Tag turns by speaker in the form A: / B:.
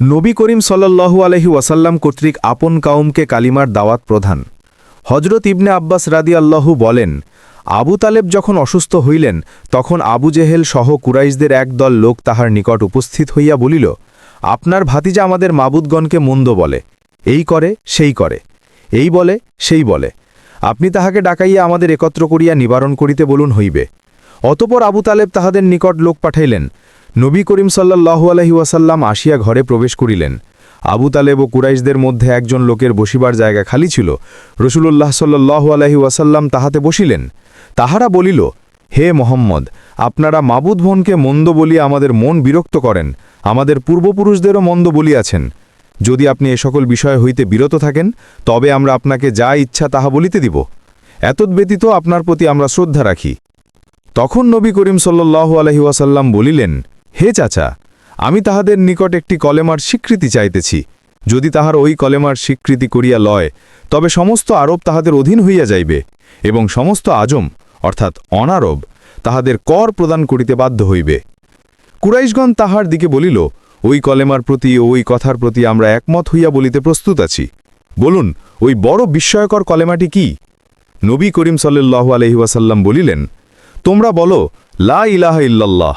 A: নবী করিম সাল্লাল্লাহু আলহি ওয়াসাল্লাম কর্তৃক আপন কাউমকে কালিমার দাওয়াত প্রধান। হজরত ইবনে আব্বাস রাদি আল্লাহু বলেন, আবু তালেব যখন অসুস্থ হইলেন, তখন আবু জেহেল সহ কুরাইশদের একদল লোক তাহার নিকট উপস্থিত হইয়া বলিল, আপনার ভাতিজা আমাদের মাবুদগণকে মন্দ বলে। এই করে, সেই করে। এই বলে, সেই বলে। আপনি তাহাকে ডাকাইয়া আমাদের একত্র করিয়া নিবারণ করিতে বলুন হইবে। অতপর আবু তালেব তাহাদের নিকট লোক পাঠাইলেন নবী করিম সাল্লাল্লাহু আলহি ওয়াসাল্লাম আসিয়া ঘরে প্রবেশ করিলেন। আবু তালেব ও কুরাইশদের মধ্যে একজন লোকের বসিবার জায়গা খালি ছিল। রসুলুল্লাহ সাল্লাল্লাহু আলহি ওয়াসাল্লাম তাহাতে বসিলেন। তাহারা বলিল, হে মোহাম্মদ, আপনারা মাবুদ ভনকে মন্দ বলিয়া আমাদের মন বিরক্ত করেন। আমাদের পূর্বপুরুষদেরও মন্দ বলিয়াছেন। যদি আপনি এ সকল বিষয় হইতে বিরত থাকেন, তবে আমরা আপনাকে যা ইচ্ছা তাহা বলিতে দিব। এতদ্ব্যতীত আপনার প্রতি আমরা শ্রদ্ধা রাখি। তখন নবী করিম সাল্লাল্লাহু আলহি ওয়াসাল্লাম বলিলেন হে চাচা, আমি তাহাদের নিকট একটি কলেমার স্বীকৃতি চাইতেছি। যদি তাহার ওই কলেমার স্বীকৃতি করিয়া লয়, তবে সমস্ত আরব তাহাদের অধীন হইয়া যাইবে এবং সমস্ত আজম, অর্থাৎ অনারব তাহাদের কর প্রদান করিতে বাধ্য হইবে। কুরাইশগণ তাহার দিকে বলিল, ওই কলেমার প্রতি ও ওই কথার প্রতি আমরা একমত হইয়া বলিতে প্রস্তুত আছি। বলুন, ওই বড় বিস্ময়কর কলেমাটি কি? নবী করিম সাল্লাল্লাহু আলহিউসাল্লাম বলিলেন, তোমরা বলো, লা ইলাহা ইল্লাল্লাহ।